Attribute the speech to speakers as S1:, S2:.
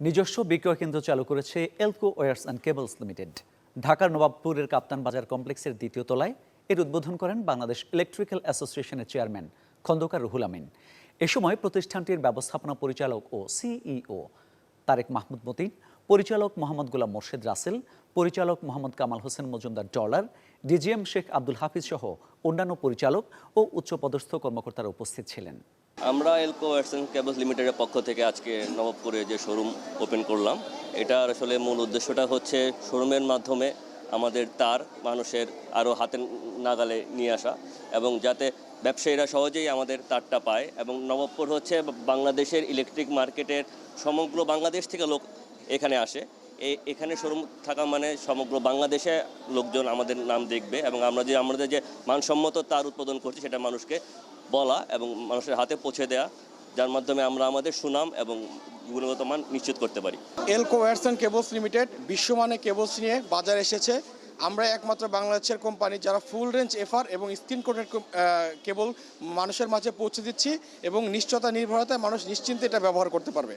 S1: নিজস্ব বিক্রয় কেন্দ্র চালু করেছে Elco Wires and Cables Limited ঢাকার নবাবপুরের কাপ্তান বাজার কমপ্লেক্সের দ্বিতীয় তলায় এর উদ্বোধন করেন বাংলাদেশ ইলেকট্রিক্যাল অ্যাসোসিয়েশনের চেয়ারম্যান খন্দকার রুহুল আমিন। এ সময় প্রতিষ্ঠানটির ব্যবস্থাপনা পরিচালক ও সিইও তারেক মাহমুদ মতিন, পরিচালক মোহাম্মদ গোলাম মোর্শেদ রাসেল, পরিচালক মোহাম্মদ কামাল হোসেন মজুমদার ডলার ডিজিএম শেখ আব্দুল হাফিজ সহ অন্যান্য পরিচালক ও উচ্চপদস্থ কর্মকর্তারা উপস্থিত ছিলেন।
S2: আমরা এলকো ওয়ার্সন কেবলস লিমিটেডের পক্ষ থেকে আজকে নবাবপুরে যে শোরুম ওপেন করলাম, এটার আসলে মূল উদ্দেশ্যটা হচ্ছে শোরুমের মাধ্যমে আমাদের তার মানুষের আরও হাতের নাগালে নিয়ে আসা এবং যাতে ব্যবসায়ীরা সহজেই আমাদের তারটা পায় এবং নবাবপুর হচ্ছে বাংলাদেশের ইলেকট্রিক মার্কেটের সমগ্র বাংলাদেশ থেকে লোক এখানে আসে। এখানে শোরুম থাকা মানে সমগ্র বাংলাদেশে লোকজন আমাদের নাম দেখবে এবং আমরা যে, আমাদের যে মানসম্মত তার উৎপাদন করছি সেটা মানুষকে বলা এবং মানুষের হাতে পৌঁছে দেওয়া যার মাধ্যমে আমরা আমাদের সুনাম এবং গুণগত মান নিশ্চিত করতে পারি।
S3: এলকো ওয়ার্স কেবলস লিমিটেড বিশ্বমানের কেবলস নিয়ে বাজারে এসেছে। আমরা একমাত্র বাংলাদেশের কোম্পানি যারা ফুল রেঞ্জ এফআর এবং স্ক্রিন কোটেড কেবল মানুষের মাঝে পৌঁছে দিচ্ছি এবং নিশ্চয়তা, নির্ভরতায় মানুষ নিশ্চিন্তে এটা ব্যবহার করতে পারবে।